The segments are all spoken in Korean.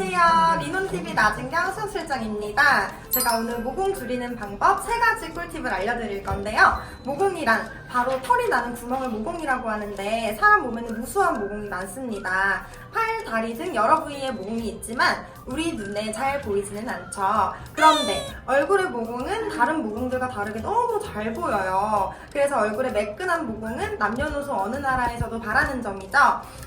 안녕하세요. 리논TV 나진경 수술장입니다. 제가 오늘 모공 줄이는 방법 세 가지 꿀팁을 알려드릴 건데요. 모공이란 바로 털이 나는 구멍을 모공이라고 하는데 사람 몸에는 무수한 모공이 많습니다. 팔, 다리 등 여러 부위의 모공이 있지만 우리 눈에 잘 보이지는 않죠. 그런데 얼굴의 모공은 다른 모공들과 다르게 너무 잘 보여요. 그래서 얼굴의 매끈한 모공은 남녀노소 어느 나라에서도 바라는 점이죠.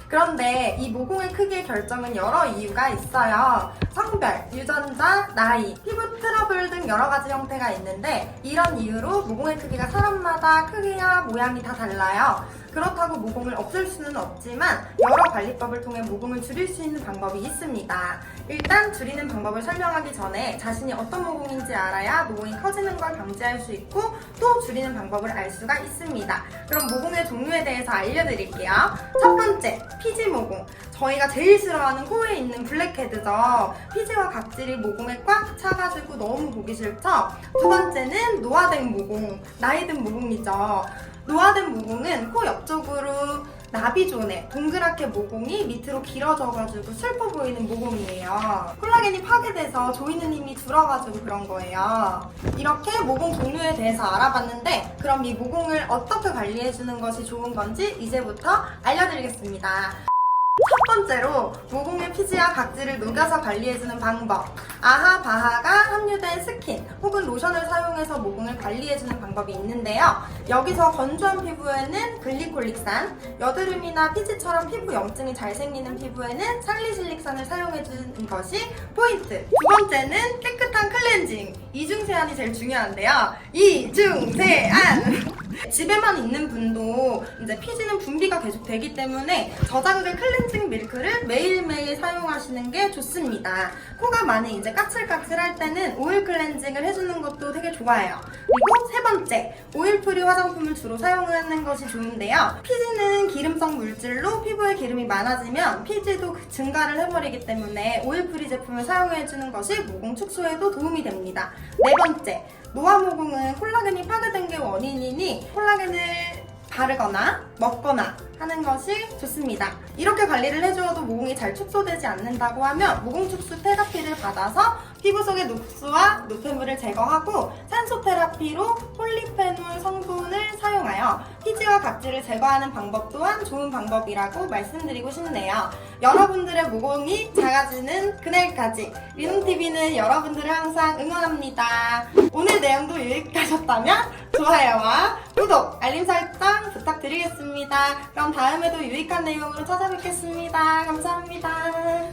그런데 이 모공의 크기의 결정은 여러 이유가 있어요. 성별, 유전자, 나이, 피부 트러블 등 여러 가지 형태가 있는데 이런 이유로 모공의 크기가 사람마다 크기와 모양이 다 달라요. 그렇다고 모공을 없앨 수는 없지만 여러 관리법을 통해 모공을 줄일 수 있는 방법이 있습니다. 일단 줄이는 방법을 설명하기 전에 자신이 어떤 모공인지 알아야 모공이 커지는 걸 방지할 수 있고 또 줄이는 방법을 알 수가 있습니다. 그럼 모공의 종류에 대해서 알려드릴게요. 첫 번째, 피지 모공. 저희가 제일 싫어하는 코에 있는 블랙헤드죠. 피지와 각질이 모공에 꽉 차가지고 너무 보기 싫죠? 두 번째는 노화된 모공, 나이든 모공이죠. 노화된 모공은 코 옆쪽으로 나비존에 동그랗게 모공이 밑으로 길어져가지고 슬퍼 보이는 모공이에요. 콜라겐이 파괴돼서 조이는 힘이 줄어가지고 그런 거예요. 이렇게 모공 종류에 대해서 알아봤는데 그럼 이 모공을 어떻게 관리해주는 것이 좋은 건지 이제부터 알려드리겠습니다. 첫 번째로 모공의 피지와 각질을 녹여서 관리해주는 방법. 아하 바하가 함유된 스킨 혹은 로션을 사용해서 모공을 관리해주는 방법이 있는데요. 여기서 건조한 피부에는 글리콜릭산 여드름이나 피지처럼 피부 염증이 잘 생기는 피부에는 살리실릭산을 사용해주는 것이 포인트. 두 번째는 깨끗한 클렌징. 이중 세안이 제일 중요한데요. 이중 세안 집에만 있는 분도 이제 피지는 분비가 계속 되기 때문에 저자극의 클렌징 밀크를 매일매일 사용하시는 게 좋습니다. 코가 많이 이제 까칠까칠할 때는 오일 클렌징을 해주는 것도 되게 좋아요. 그리고 세 번째, 오일 프리 화장품을 주로 사용하는 것이 좋은데요. 피지는 기름성 물질로 피부에 기름이 많아지면 피지도 그 증가를 해버리기 때문에 오일 프리 제품을 사용해주는 것이 모공 축소에도 도움이 됩니다. 네 번째, 노화 모공은 콜라겐이 원인이니 콜라겐을 바르거나 먹거나 하는 것이 좋습니다. 이렇게 관리를 해주어도 모공이 잘 축소되지 않는다고 하면 모공 축소 테라피를 받아서 피부 속의 녹수와 노폐물을 제거하고 산소 테라피로 폴리페놀 성분을 피지와 각질을 제거하는 방법 또한 좋은 방법이라고 말씀드리고 싶네요. 여러분들의 모공이 작아지는 그날까지 리눔TV는 여러분들을 항상 응원합니다. 오늘 내용도 유익하셨다면 좋아요와 구독, 알림 설정 부탁드리겠습니다. 그럼 다음에도 유익한 내용으로 찾아뵙겠습니다. 감사합니다.